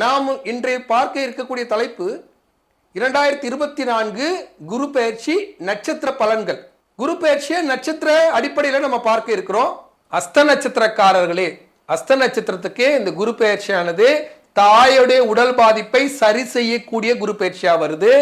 நாம் இன்றைய பார்க்க இருக்கக்கூடிய தலைப்பு இரண்டாயிரத்தி இருபத்தி நான்கு குரு பயிற்சி நட்சத்திர பலன்கள். குரு பயிற்சியை நட்சத்திர அடிப்படையில் நம்ம பார்க்க இருக்கிறோம். அஸ்த நட்சத்திரக்காரர்களே அஸ்த நட்சத்திரத்துக்கே இந்த குரு பயிற்சியானது தாயுடைய உடல் பாதிப்பை சரி செய்யக்கூடிய குரு பயிற்சியாக வருது.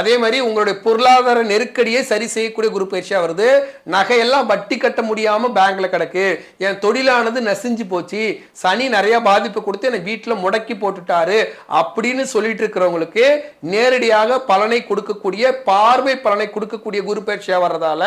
அதே மாதிரி உங்களுடைய பொருளாதார நெருக்கடியை சரி செய்யக்கூடிய குரு பயிற்சியாக வருது. நகையெல்லாம் வட்டி கட்ட முடியாமல் பேங்க்ல கிடக்கு. என் தொழிலானது நசிஞ்சு போச்சு. சனி நிறைய பாதிப்பு கொடுத்து என்னை வீட்டில் முடக்கி போட்டுட்டாரு அப்படின்னு சொல்லிட்டு இருக்கிறவங்களுக்கு நேரடியாக பலனை கொடுக்கக்கூடிய பார்வை பலனை கொடுக்கக்கூடிய குரு பயிற்சியாக வர்றதால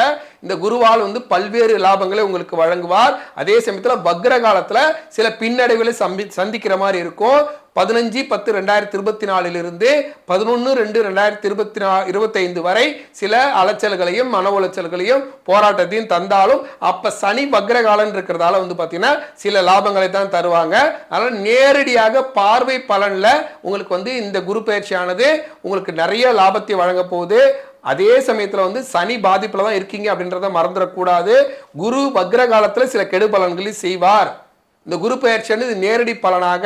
இந்த குருவால் வந்து பல்வேறு லாபங்களை உங்களுக்கு வழங்குவார். அதே சமயத்தில் வக்ர காலத்தில் சில பின்னடைவுகளை சந்தி சந்திக்கிற மாதிரி இருக்கும். பதினஞ்சு பத்து ரெண்டாயிரத்தி இருபத்தி நாலிலிருந்து பதினொன்று ரெண்டு ரெண்டாயிரத்தி இருபத்தி நா இருபத்தைந்து வரை சில அலைச்சல்களையும் மன உளைச்சல்களையும் போராட்டத்தையும் தந்தாலும் அப்போ சனி வக்ரகாலன் இருக்கிறதால வந்து பார்த்தீங்கன்னா சில லாபங்களை தான் தருவாங்க. அதனால் நேரடியாக பார்வை பலனில் உங்களுக்கு வந்து இந்த குரு பயிற்சியானது உங்களுக்கு நிறைய லாபத்தை வழங்க போகுது. அதே சமயத்தில் வந்து சனி பாதிப்பில் தான் இருக்கீங்க அப்படின்றத மறந்துடக்கூடாது. குரு வக்ர காலத்தில் சில கெடு பலன்களையும் செய்வார். இந்த குரு பயிற்சியானது நேரடி பலனாக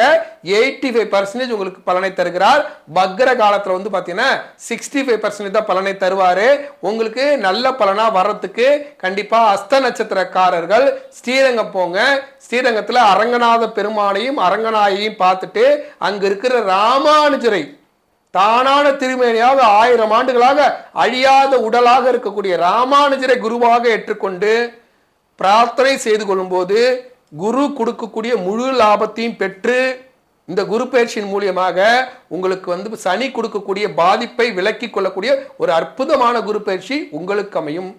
எயிட்டி ஃபைவ் பர்சன்டேஜ் உங்களுக்கு பலனை தருகிறார். பக்ர காலத்தில் வந்து பார்த்தீங்கன்னா சிக்ஸ்டி ஃபைவ் பர்சன்டேஜ் தான் பலனை தருவார். உங்களுக்கு நல்ல பலனாக வர்றதுக்கு கண்டிப்பாக அஸ்த நட்சத்திரக்காரர்கள் ஸ்ரீரங்கம் போங்க. ஸ்ரீரங்கத்தில் அரங்கநாத பெருமானையும் அரங்கநாயையும் பார்த்துட்டு அங்கே இருக்கிற ராமானுஜரை தானான திருமேனியாக ஆயிரம் ஆண்டுகளாக அழியாத உடலாக இருக்கக்கூடிய ராமானுஜரை குருவாக ஏற்றுக்கொண்டு பிரார்த்தனை செய்து கொள்ளும்போது குரு கொடுக்கக்கூடிய முழு லாபத்தையும் பெற்று இந்த குரு பயிற்சியின் மூலியமாக உங்களுக்கு வந்து சனி கொடுக்கக்கூடிய பாதிப்பை விலக்கி கொள்ளக்கூடிய ஒரு அற்புதமான குரு பயிற்சி உங்களுக்கு அமையும்.